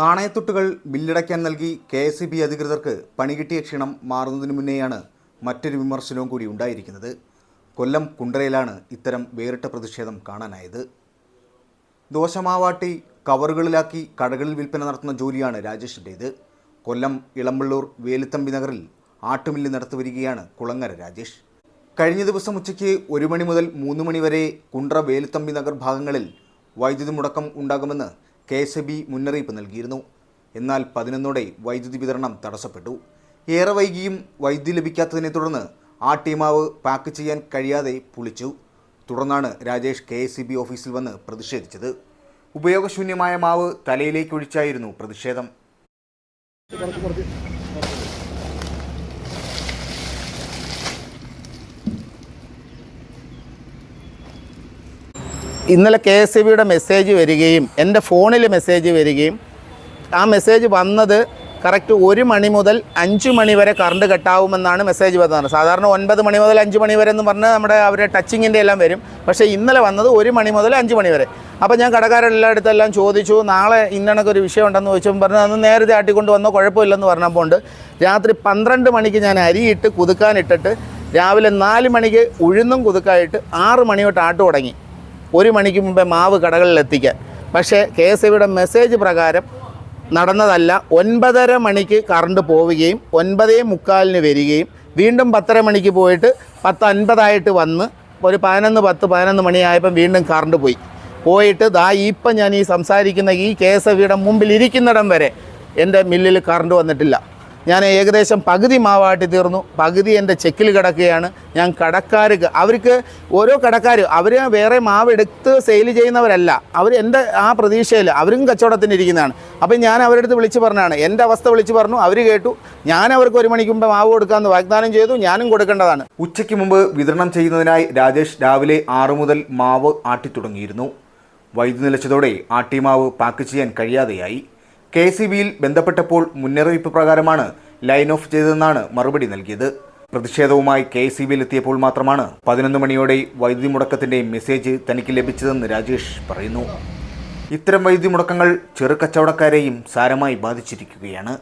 നാണയത്തുട്ടുകൾ ബില്ലടയ്ക്കാൻ നൽകി K S B അധികൃതർക്ക് പണികിട്ടിയ ക്ഷീണം മാറുന്നതിന് മുന്നേയാണ് മറ്റൊരു വിമർശനവും കൂടി ഉണ്ടായിരിക്കുന്നത്. കൊല്ലം കുണ്ടറയിലാണ് ഇത്തരം വേറിട്ട പ്രതിഷേധം കാണാനായത്. ദോശമാവാട്ടി കവറുകളിലാക്കി കടകളിൽ വിൽപ്പന നടത്തുന്ന ജോലിയാണ് രാജേഷിന്റേത് കൊല്ലം ഇളമ്പള്ളൂർ വേലുത്തമ്പി നഗറിൽ ആട്ടുമില്ല് നടത്തിവരികയാണ് കുളങ്ങര രാജേഷ്. കഴിഞ്ഞ ദിവസം ഉച്ചയ്ക്ക് ഒരു മണി മുതൽ മൂന്ന് മണി വരെ കുണ്ട്ര വേലുത്തമ്പി നഗർ ഭാഗങ്ങളിൽ വൈദ്യുതി മുടക്കം ഉണ്ടാകുമെന്ന് കെ എസ് ബി മുന്നറിയിപ്പ് നൽകിയിരുന്നു. എന്നാൽ പതിനൊന്നോടെ വൈദ്യുതി വിതരണം തടസ്സപ്പെട്ടു. ഏറെ വൈകിയും വൈദ്യുതി ലഭിക്കാത്തതിനെ തുടർന്ന് ആ ടീമാവ് പാക്ക് ചെയ്യാൻ കഴിയാതെ പുളിച്ചു. തുടർന്നാണ് രാജേഷ് കെ എസ് ബി ഓഫീസിൽ വന്ന് പ്രതിഷേധിച്ചത്. ഉപയോഗശൂന്യമായ മാവ് തലയിലേക്ക് ഒഴിച്ചായിരുന്നു പ്രതിഷേധം. ഇന്നലെ കെ എസ് ഇ ബിയുടെ മെസ്സേജ് വരികയും എന്റെ ഫോണിൽ മെസ്സേജ് വരികയും ആ മെസ്സേജ് വന്നത് കറക്റ്റ് ഒരു മണി മുതൽ അഞ്ച് മണി വരെ കറണ്ട് കട്ടാവുമെന്നാണ് മെസ്സേജ് വന്നത്. സാധാരണ ഒൻപത് മണി മുതൽ അഞ്ച് മണി വരെ എന്ന് പറഞ്ഞാൽ നമ്മുടെ അവരുടെ ടച്ചിങ്ങിന്റെ എല്ലാം വരും. പക്ഷേ ഇന്നലെ വന്നത് ഒരു മണി മുതൽ അഞ്ച് മണി വരെ. അപ്പോൾ ഞാൻ കടക്കാരെല്ലായിടത്തെല്ലാം ചോദിച്ചു നാളെ ഇന്നണക്കൊരു വിഷയം ഉണ്ടെന്ന് ചോദിച്ചപ്പോൾ പറഞ്ഞു അന്ന് നേരത്തെ ആട്ടിക്കൊണ്ട് വന്നോ കുഴപ്പമില്ലെന്ന് പറഞ്ഞപ്പോൾ രാത്രി പന്ത്രണ്ട് മണിക്ക് ഞാൻ അരിയിട്ട് കുതുക്കാനിട്ടിട്ട് രാവിലെ നാല് മണിക്ക് ഉഴുന്നും കുതുക്കായിട്ട് ആറ് മണി തൊട്ട് ആട്ട് തുടങ്ങി ഒരു മണിക്ക് മുമ്പേ മാവ് കടകളിൽ എത്തിക്കാൻ. പക്ഷേ കെ എസ് ബിയുടെ മെസ്സേജ് പ്രകാരം നടന്നതല്ല ഒൻപതര മണിക്ക് കറണ്ട് പോവുകയും ഒൻപതേ മുക്കാലിന് വരികയും വീണ്ടും പത്തര മണിക്ക് പോയിട്ട് പത്ത് അൻപതായിട്ട് വന്ന് ഒരു പതിനൊന്ന് പത്ത് പതിനൊന്ന് മണിയായപ്പം വീണ്ടും കറണ്ട് പോയി. പോയിട്ട് ദാ ഇപ്പം ഞാൻ ഈ സംസാരിക്കുന്ന ഈ കെ എസ് ബിയുടെ മുമ്പിൽ ഇരിക്കുന്നിടം വരെ എന്റെ മില്ലിൽ കറണ്ട് വന്നിട്ടില്ല. ഞാൻ ഏകദേശം പകുതി മാവാട്ടി തീർന്നു. പകുതി എന്റെ ചെക്കിൽ കിടക്കുകയാണ്. ഞാൻ കടക്കാർക്ക് അവർക്ക് ഓരോ കടക്കാർ അവർ വേറെ മാവ് എടുത്ത് സെയിൽ ചെയ്യുന്നവരല്ല. അവർ എന്റെ ആ പ്രതീക്ഷയിൽ അവരും കച്ചവടത്തിന് ഇരിക്കുന്നതാണ്. അപ്പം ഞാൻ അവരുടെ അടുത്ത് വിളിച്ച് പറഞ്ഞാണ്. എന്റെ അവസ്ഥ വിളിച്ച് പറഞ്ഞു. അവർ കേട്ടു. ഞാൻ അവർക്ക് ഒരു മണിക്ക് മുമ്പ് മാവ് കൊടുക്കാമെന്ന് വാഗ്ദാനം ചെയ്തു. ഞാനും കൊടുക്കേണ്ടതാണ്. ഉച്ചയ്ക്ക് മുമ്പ് വിതരണം ചെയ്യുന്നതിനായി രാജേഷ് രാവിലെ ആറു മുതൽ മാവ് ആട്ടി തുടങ്ങിയിരുന്നു വൈദ്യുതി നിലച്ചതോടെ ആട്ടിമാവ് പാക്ക് ചെയ്യാൻ കഴിയാതെയായി. കെ സി ബിയിൽ ബന്ധപ്പെട്ടപ്പോൾ മുന്നറിയിപ്പ് പ്രകാരമാണ് ലൈൻ ഓഫ് ചെയ്തതെന്നാണ് മറുപടി നൽകിയത്. പ്രതിഷേധവുമായി കെ സി ബിയിൽ എത്തിയപ്പോൾ മാത്രമാണ് പതിനൊന്ന് മണിയോടെ വൈദ്യുതി മുടക്കത്തിന്റെ മെസ്സേജ് തനിക്ക് ലഭിച്ചതെന്ന് രാജേഷ് പറയുന്നു. ഇത്തരം വൈദ്യുതി മുടക്കങ്ങൾ ചെറു കച്ചവടക്കാരെയും സാരമായി ബാധിച്ചിരിക്കുകയാണ്.